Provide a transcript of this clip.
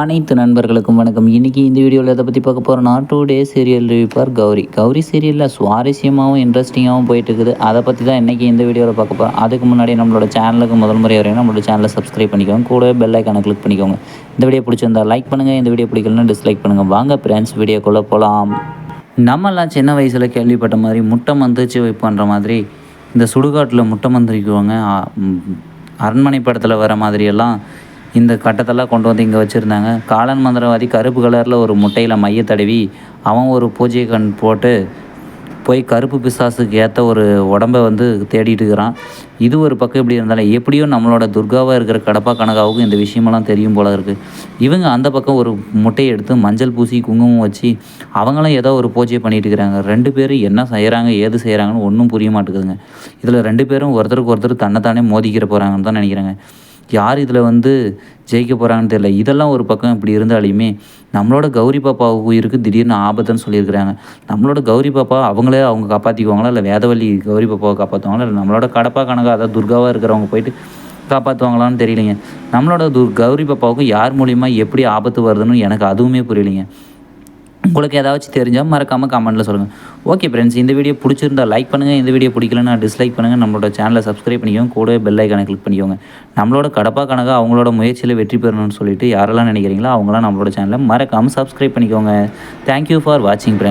அனைத்து நண்பர்களுக்கும் வணக்கம். இன்றைக்கி இந்த வீடியோவில் எதை பற்றி பார்க்க போகிறோம்னா டூ டே சீரியல் ரிவிப்பார் கௌரி. கௌரி சீரியலில் சுவாரஸ்யமாகவும் இன்ட்ரெஸ்டிங்காகவும் போயிட்டு இருக்குது அதை பற்றி தான் இன்றைக்கி இந்த வீடியோவில் பார்க்க போகிறோம் அதுக்கு முன்னாடி நம்மளோட சேனலுக்கு முதல் முறை வரையும் நம்மளோட சேனலை சப்ஸ்கிரைப் பண்ணிக்கோங்க. கூடவே பெல் ஐக்கானை கிளிக் பண்ணிக்கோங்க. இந்த வீடியோ பிடிச்சிருந்தா லைக் பண்ணுங்கள் இந்த வீடியோ பிடிக்கலன்னா டிஸ்லைக் பண்ணுங்கள் வாங்க ஃப்ரெண்ட்ஸ் வீடியோக்குள்ளே போகலாம் நம்மலாம் சின்ன வயசில் கேள்விப்பட்ட மாதிரி முட்டை மந்திரிச்சு பண்ணுற மாதிரி இந்த சுடுகாட்டில் முட்டை மந்திரிக்குவாங்க. அரண்மனை படத்தில் வர மாதிரியெல்லாம் இந்த கட்டத்தெல்லாம் கொண்டு வந்து இங்கே வச்சுருந்தாங்க. காலன் மந்திரவாதி கருப்பு கலரில் ஒரு முட்டையில் மைய தடவி அவன் ஒரு பூஜை கண் போட்டு போய் கருப்பு பிசாசுக்கு ஏற்ற ஒரு உடம்பை வந்து தேடிட்டு இருக்கிறான். இது ஒரு பக்கம் இப்படி இருந்தாலும் எப்படியும் நம்மளோட துர்காவாக இருக்கிற கடப்பா கனகாவுக்கும் இந்த விஷயமெல்லாம் தெரியும் போல இருக்குது இவங்க அந்த பக்கம் ஒரு முட்டையை எடுத்து மஞ்சள் பூசி குங்குமம் வச்சு அவங்களும் ஏதோ ஒரு பூஜையை பண்ணிட்டு இருக்கிறாங்க. ரெண்டு பேரும் என்ன செய்கிறாங்க ஏது செய்கிறாங்கன்னு ஒன்றும் புரிய மாட்டேங்குதுங்க. இதில் ரெண்டு பேரும் ஒருத்தருக்கு ஒருத்தர் தன்னைத்தானே மோதிக்கிற போகிறாங்கன்னு தான் நினைக்கிறேங்க. யார் இதில் வந்து ஜெயிக்க போகிறாங்கன்னு தெரியல. இதெல்லாம் ஒரு பக்கம் இப்படி இருந்தாலுமே நம்மளோட கௌரி பாப்பா உயிருக்கு திடீர்னு ஆபத்துன்னு சொல்லியிருக்கிறாங்க. நம்மளோட கௌரி பாப்பா அவங்களே அவங்க காப்பாற்றிக்குவாங்களா இல்லை வேதவழி கௌரி பாப்பாவை காப்பாற்றுவாங்களா இல்லை நம்மளோட கடப்பா கணக்கா அதாவது துர்காவாக இருக்கிறவங்க போயிட்டு காப்பாற்றுவாங்களான்னு தெரியலைங்க. நம்மளோட துர் கௌரி பாப்பாவுக்கு யார் மூலிமா எப்படி ஆபத்து வருதுன்னு எனக்கு அதுவுமே புரியலைங்க. உங்களுக்கு ஏதாச்சும் தெரிஞ்சால் மறக்காமல் கமெண்ட்டில் சொல்லுங்கள் ஓகே ஃப்ரெண்ட்ஸ் இந்த வீடியோ பிடிச்சிருந்தா லைக் பண்ணுங்கள் இந்த வீடியோ பிடிக்கலன்னா டிஸ்லைக் பண்ணுங்கள் நம்மளோட சேனலை சப்ஸ்கிரைப் பண்ணிக்கோங்க. கூட பெல் ஐக்கானை கிளிக் பண்ணிக்கோங்க. நம்மளோட கடப்பா கணக்காக அவங்களோட முயற்சியில் வெற்றி பெறணும்னு சொல்லிட்டு யாரெல்லாம் நினைக்கிறீங்களோ அவங்களாம் நம்மளோட சேனலை மறக்காமல் சப்ஸ்கிரைப் பண்ணிக்கோங்க. தேங்க்யூ ஃபார் வாட்சிங் ஃப்ரெண்ட்ஸ்